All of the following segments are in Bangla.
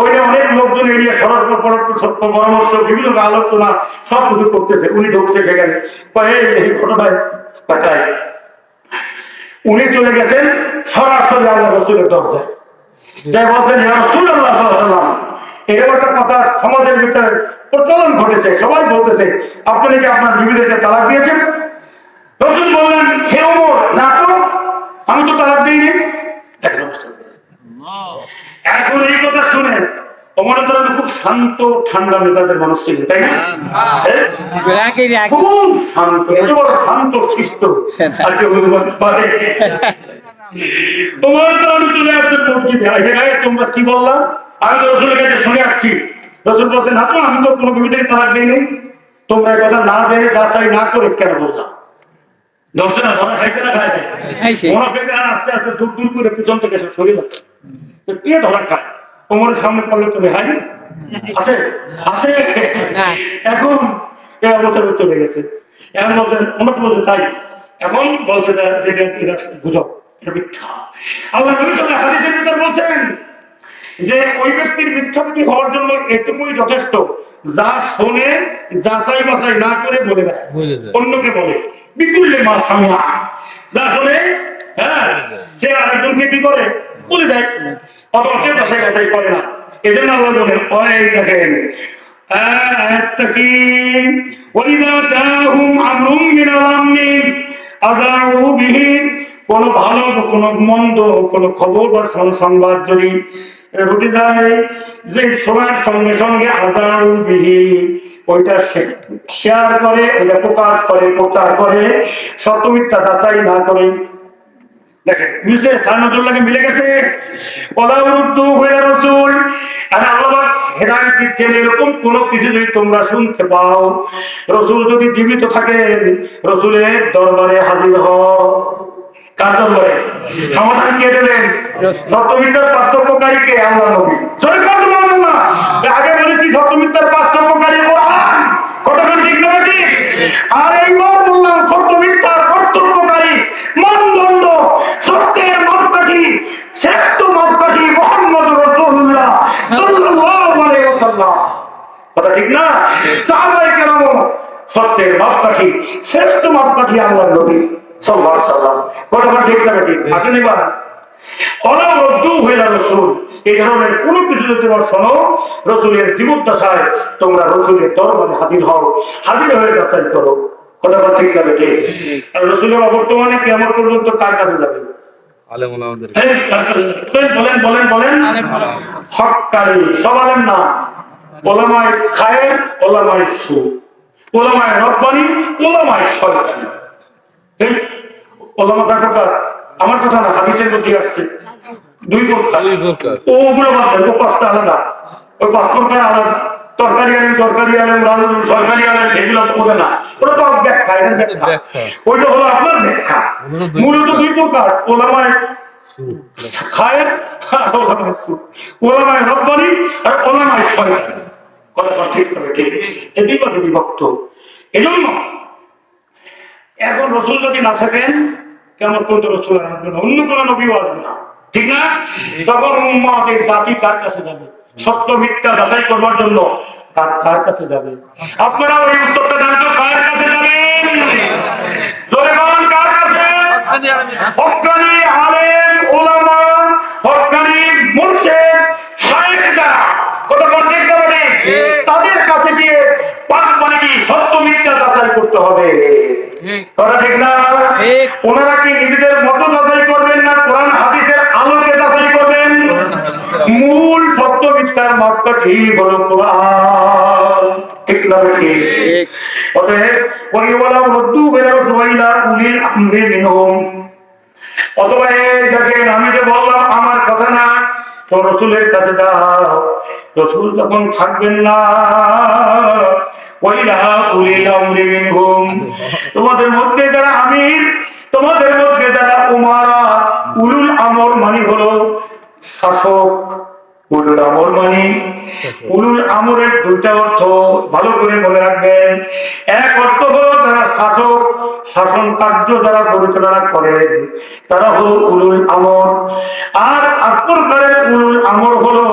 অনেক লোকজন বিভিন্ন আলোচনা, সব কিছু করতেছে। উনি ঢুকছে উনি চলে গেছেন কথা সমাজের ভিতরে প্রচলন ঘটেছে। সবাই বলতেছে, আপনি কি আপনার বিবিদেরকে তালাক দিয়েছেন? রসুল বললেন, হে ওমর, না তো, আমি তো তালাক দিইনি। এখন এই কথা শুনে খুব শান্ত ঠান্ডা মেজাজের মানুষ ছিলেন তাই না? হ্যাঁ? রাখি। খুব শান্ত বড় শান্ত শিষ্ট আর কেউ পারে তোমার তো আমি চলে আসছে মসজিদে। এসে তোমরা কি বললাম আমি তো রসুলের কাছে শুনে আসছি। রসুল বলছেন না তো আমি তো কোনো বিবিধের তালাক দিইনি তোমরা কথা না জেনে যাচাই না করে কেন বললাম দশটা না ধরা খাইছে না খাইছে। মনে পেতে আস্তে আস্তে দূর দূর করে পিছন থেকে সরিয়ে তো কে ধরা খায়। তোমার সামনে পড়লে তুমি হাই আছে আছে এখন অবস্থায় চলে গেছে। এখন তাই। এখন বলছে এটা গুজব এটা মিথ্যা। আল্লাহ নবী হাদিসের ভিতর বলছেন যে ওই ব্যক্তির মিথ্যাবাদী হওয়ার জন্য এটুকুই যথেষ্ট। যা শোনে যাচাই বাছাই না করে বলে দেয়। বলে দেয়। অন্যকে বলে। বিকুল্লে মা সামিয়া যা শোনে হ্যাঁ সে আরেকজনকে কি করে? বলে দেয় করে না। এই জন্য আল্লাহ বলেন ওই দেখেন কোন ভালো, কোন মন্দ, কোন খবর বা সংবাদ যদি রুটে যায়, যে শোনার সঙ্গে সঙ্গে আজাউ বিহি, ওইটা শেয়ার করে, ওইটা প্রকাশ করে, প্রচার করে, সত্য মিথ্যা যাচাই না করে দেখেন মিলছে মিলে গেছে। রসুল। আর আল্লাহ হেদায়ত দিচ্ছেন এরকম কোন কিছু যদি তোমরা শুনতে পাও রসুল যদি জীবিত থাকেন রসুলের দরবারে হাজির হও। কার দরবারে? সমাধান কে দেবেন সত্যমিত্রার পার্থক্যকারীকে আল্লাহ নবী। ঠিক না? সাহাবায়ে কেরাম সত্যের মাপকাঠি শ্রেষ্ঠ মাপকাঠি আল্লাহর নবী সাল্লাল্লাহু আলাইহি ওয়াসাল্লাম ঠিক না ঠিক আসেন এবার অনাম রদ্দু রসুল। এই ধরনের কোন কিছু যদি তোমরা শোনো রসুলের জীবদ্দশায় তোমরা রসুলের দরবারে হাজির হও। হাজির হয়ে যাচাই করো। কথা ঠিক না ঠিক আর রসুলের অবর্তমানে কেমন পর্যন্ত কার কাছে যাবে? বলেন বলেন বলেন। হকারি সব আলেম না। ওলামায় খায়ের ওলামায় সু ওলামায় রব্বানি ওলামায় এই, ওলামা কার? আমার কথা না হাদিসের মধ্যে আসছে। দুই প্রকার। ও ওগুলো বাদ ও পাঁচটা আলাদা। ওই পাঁচ প্রকার আলাদা। তরকারি আলেন তরকারি আলেন সরকারি আলেন এগুলো তো ওদের না। ওটা তো ব্যাখ্যা এটা ব্যাখ্যা। ব্যাখ্যা। ওইটা হলো আপনার ব্যাখ্যা। মূলত দুই প্রকার। ওলামায় খায়ের আর ওলামায় সুদ। ওলামায় রব্বানি আর ওলামায় শয়তানি। ঠিক হবে ঠিক। এই দুই ভাগে বিভক্ত। এজন্য এখন রসুল যদি না থাকেন কেমন পর্যন্ত রসুল আর আসবে না অন্য কোন নবীও আসবে না। ঠিক না? তখন উম্মাদের জাতি কার কাছে যাবে? সত্য মিথ্যা যাচাই করবার জন্য কার কার কাছে যাবে? আপনারা ওই উত্তরটা জানতো কার কাছে যাবেন? জোরে বলুন কার কাছে? হকানি আলেম। ওলামা হকানি মুর্শেদ শায়েখ যারা কথা বলতে পারে তাদের কাছে গিয়ে পাক মানে কি সত্য মিথ্যা যাচাই করতে হবে কথা ঠিক না? ওনারা কি নিজেদের মতো যাচাই করবেন না কোরআন হাদিসের আলোকে যাচাই করবেন? মূল সত্য মিথ্যার ঠিক কোরআন। ঠিক না ঠিক। ঠিক। অতএব ওয়াইওয়ালা রদ্দু বেরো সুবাইলা উলিল আমরি মিনহুম। অথবা দেখেন আমি যে বললাম আমার কথা না তো রসুলের কাছে রসুল থাকবেন না। তোমাদের মধ্যে যারা আমির, তোমাদের মধ্যে যারা উমারা, উলুল আমর মানে হলো শাসক, উলুল আমর মানে। উলুল আমরের দুইটা অর্থ ভালো করে মনে রাখবেন। এক অর্থ হলো যারা শাসক, শাসন কার্য যারা পরিচালনা করে তারা হলো উলুল আমর আর আত্মকারের উলুল আমর হলো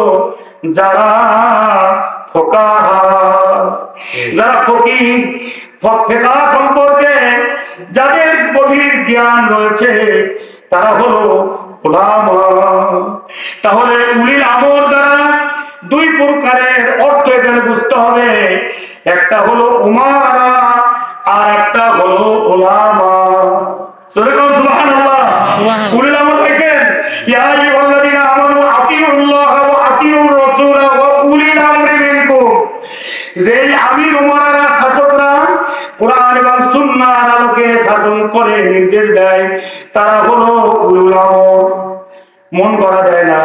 যারা ফোকাহা যারা ফকির ফেকা সম্পর্কে যাদের গভীর জ্ঞান রয়েছে তারা হলো তাহলে উলিল আমর দ্বারা দুই প্রকারের অর্থ এখানে বুঝতে হবে। একটা হলো উমারা আর একটা হলো ওলামা সেরকম সুবহানাল্লাহ। উলিল আমর পাইছেন ইয়া করে নির্দেশ দেয় তারা হলো মন করা যায় না।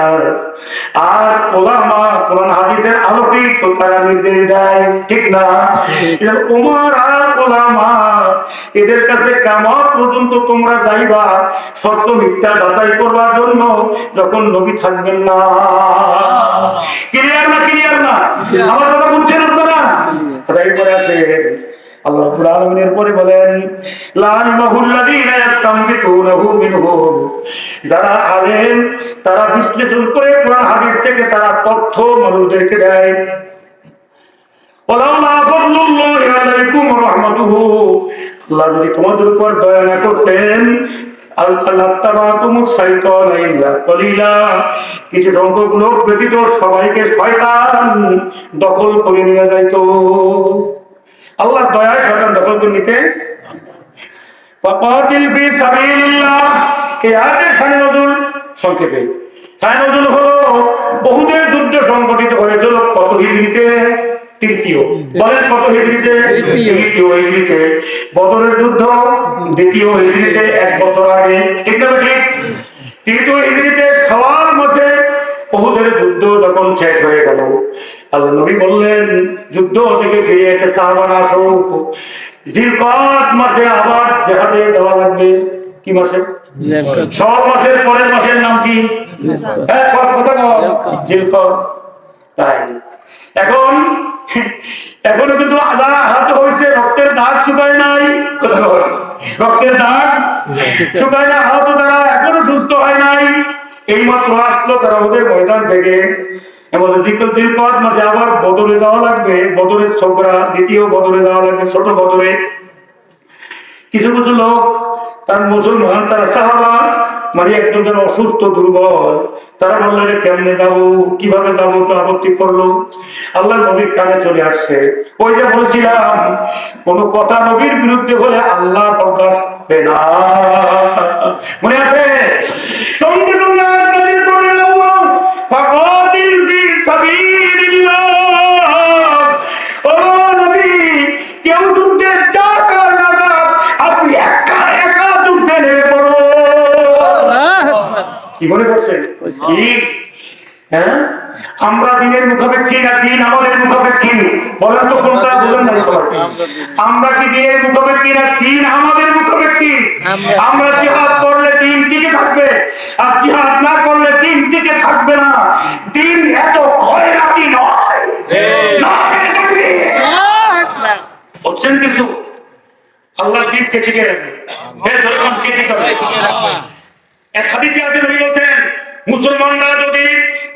আর ওলামা কোরআন হাদিসের আলোকেই তো তারা নির্দেশ দেয় ঠিক না? উমার আর ওলামা এদের কাছে কেমন পর্যন্ত তোমরা যাইবা সত্য মিথ্যা যাচাই করবার জন্য যখন নবী থাকবেন না। ক্লিয়ার না ক্লিয়ার না? আমার কথা বুঝছেন আপনারা? তাই করে আছে আল্লাহ যারা তারা বিশ্লেষণ করে কোরআন থেকে তারা তথ্য মানুষদেরকে দেয়। যদি তোমাদের উপর দয়া না করতেন কিছু সংখ্যক লোক ব্যতীত সবাইকে শয়তান দখল করে নিয়ে যাইতো। আল্লাহ দয়ায় শয়তান দখল করে নিতে। ফি সাবিলিল্লাহ সংক্ষেপে। হলো বহুদের যুদ্ধ সংগঠিত হয়েছিল কত হিজরিতে তৃতীয়। বলেন কত হিজরিতে তৃতীয়। বদরের যুদ্ধ দ্বিতীয় হিজরিতে এক বছর আগে। ঠিক না ঠিক তৃতীয় হিজরিতে সবার বহুদের যুদ্ধ যখন শেষ হয়ে গেল আল্লাহ নবী বললেন যুদ্ধ থেকে ফিরে এসে সাহাবান আসো জিলকত মাসে আবার জেহাদে দেওয়া লাগবে। কি মাসে? সব মাসের পরের মাসের নাম কি? হ্যাঁ কথা বল তাই। এখন এখনও কিন্তু আদা আহত হয়েছে রক্তের দাগ শুকায় নাই। কথা বল। রক্তের দাগ শুকায় না আহত তারা এখনও সুস্থ হয় নাই। এইমাত্র আসলো তারা ওদের ময়দান থেকে। আবার বদলে যাওয়া লাগবে। বদলের ছোকরা, দ্বিতীয় বদলে যাওয়া লাগবে, ছোট বদলে। কিছু কিছু লোক, তার মুসলমান, তারা সাহাবা মানে একজন অসুস্থ, দুর্বল। তারা বলল কেমনে যাব? কীভাবে যাব? তো আপত্তি করল। আল্লাহ নবীর কানে চলে আসছে। ওই যে বলছিলাম, কোন কথা নবীর বিরুদ্ধে হলে আল্লাহ প্রকাশ না। মনে আছে? সঙ্গে ফাকাতিল ফি সাবিলিল্লাহ। ও নবী, কেউ যুদ্ধে না যাক, আপনি একা একা যুদ্ধে নেমে পড়ো। কি মনে করছেন? কি হ্যাঁ? আমরা দিনের মুখাপেক্ষী না দিন আমাদের মুখাপেক্ষী? বলেন তো কোনটা বলেন না আমরা কি দিনের মুখাপেক্ষী না দিন আমাদের মুখাপেক্ষী? আমরা- আমরা জিহাদ করলে দিন টিকে থাকবে আর জিহাদ না করলে দিন টিকে থাকবে না। দিন এত খয়রাতি নয়। নয়। বলছেন কিন্তু আল্লাহ দিনকে টিকে রাখবে কে টিকে রাখবে। এক হাদিসে আছে নবী বলছেন মুসলমানরা যদি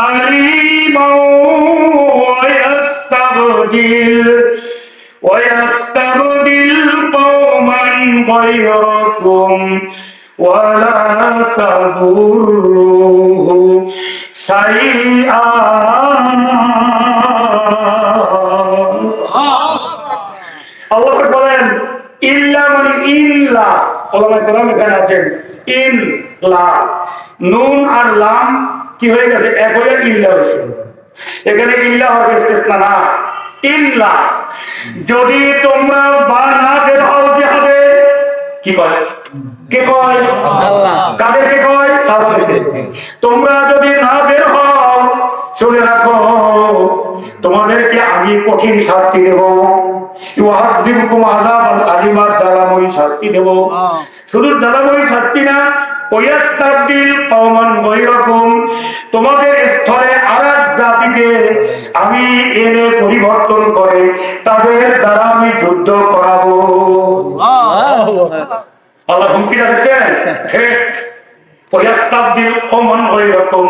أليما ويستبدل ويستبدل قوما غيركم ولا تضروه شيئا আল্লাহ বলেন ইল্লা মানে ইল্লা ওলামা কোরআন এখানে আছেন ইন লা নুন আর লাম কি হয়ে গেছে? এক হয়ে ইল্লা হয়েছে এখানে ইল্লা হবে না ইল্লা। যদি তোমরা বা না বের হও যে হবে কি কয়? কে কয়। কাদেরকে কয়? তোমরা যদি না বের হও শুনে রাখো তোমাদেরকে আমি কঠিন শাস্তি দেব। শাস্তি দেব। শুধু জ্বালাময়ী শাস্তি না ওয়াস্তাবদিল কওমান গায়রাকুম তোমাদের স্থলে আরেক জাতিকে আমি এনে পরিবর্তন করে তাদের দ্বারা আমি যুদ্ধ করাবো। আল্লাহ হুমকি রাখছেন ঠিক পরিয়াস্তাবদিল কওমান গায়রাকুম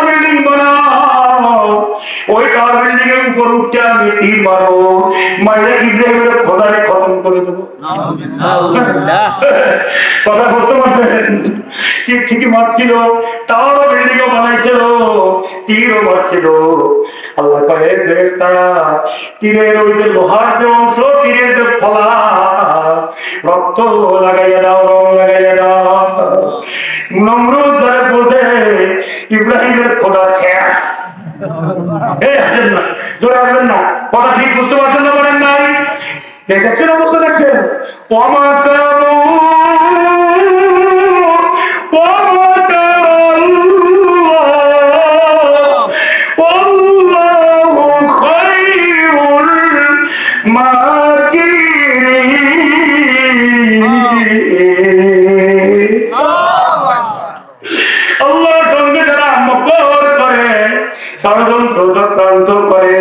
বিল্ডিং এর উপর উঠতে আমি তীর মারবো মাইলে ইব্রাহিমের খোদারে খতম করে দেবো? কথা বলতে পারছেন? ঠিক ঠিকই মারছিল টাওয়ারও বিল্ডিং বানাইছিল তীরও মারছিল। আল্লাহ কয়ে ফেরেশতা তীরের ওই যে লোহার যে অংশ তীরের যে ফলা রক্ত লাগাইয়া দাও রং লাগাইয়া দাও। নমরুদ ধরে বোঝে ইব্রাহিমের খোদা শেষ। জোরে আসবেন না। কথা ঠিক বুঝতে পারছেন না বলেন নাই? দেখেছেন অবস্থা দেখছেন? অমাতারু ষড়যন্ত্র করে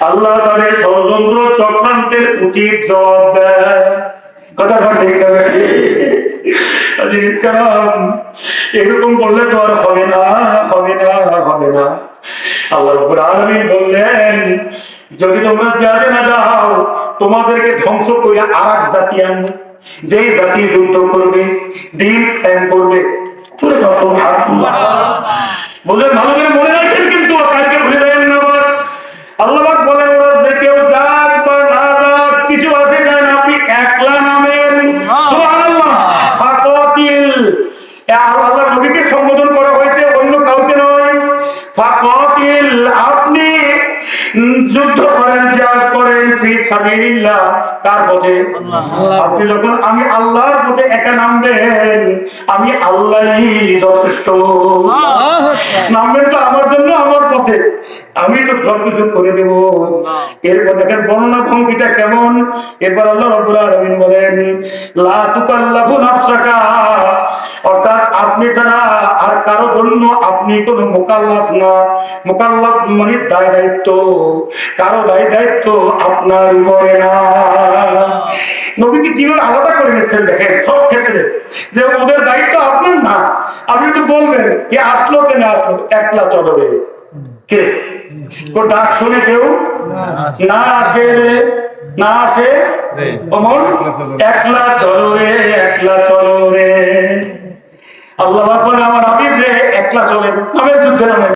আল্লাহ তাদের ষড়যন্ত্র চক্রান্তের উচিত জবাব দেয়। কথা ঠিক এরকম করলে তো আর হবে না হবে না হবে না। আল্লাহ আলামিন বললেন, যদি তোমরা যাবে না যাও, তোমাদেরকে ধ্বংস করে আর এক জাতি আনব। যে জাতি যুদ্ধ করবে, দিন করবে। হাত। বললেন ভালো করে মনে তার পথে আপনি যখন আমি আল্লাহর পথে একা নামবেন আমি আল্লাহই যথেষ্ট। নামবেন তো আমার জন্য আমার পথে। আমি তো সবকিছু করে দেব। এরপর দেখেন বর্ণনা ভঙ্গিটা কেমন? এরপর আল্লাহ রাব্বুল আলামিন বলেন, লা তুকাল্লাফু অর্থাৎ আপনি ছাড়া আর কারও জন্য আপনি কোনো মোকাল্লাফ না। মোকাল্লাফ মানে দায় দায়িত্ব। কারও দায় দায়িত্ব আপনার উপরে না। নবীকে কীভাবে আলাদা করে নিচ্ছেন, দেখেন, সব ক্ষেত্রে। যে ওদের দায়িত্ব আপনার না। আপনি তো বলবেন, কে আসলো, কে না আসলো? একলা চলবে। কে? ডাক শুনে কেউ না আসে না আসে অমর একলা চলো রে একলা চলো রে। আল্লাহ আমার হাবিব রে একলা চলে। তবে যুদ্ধে নামে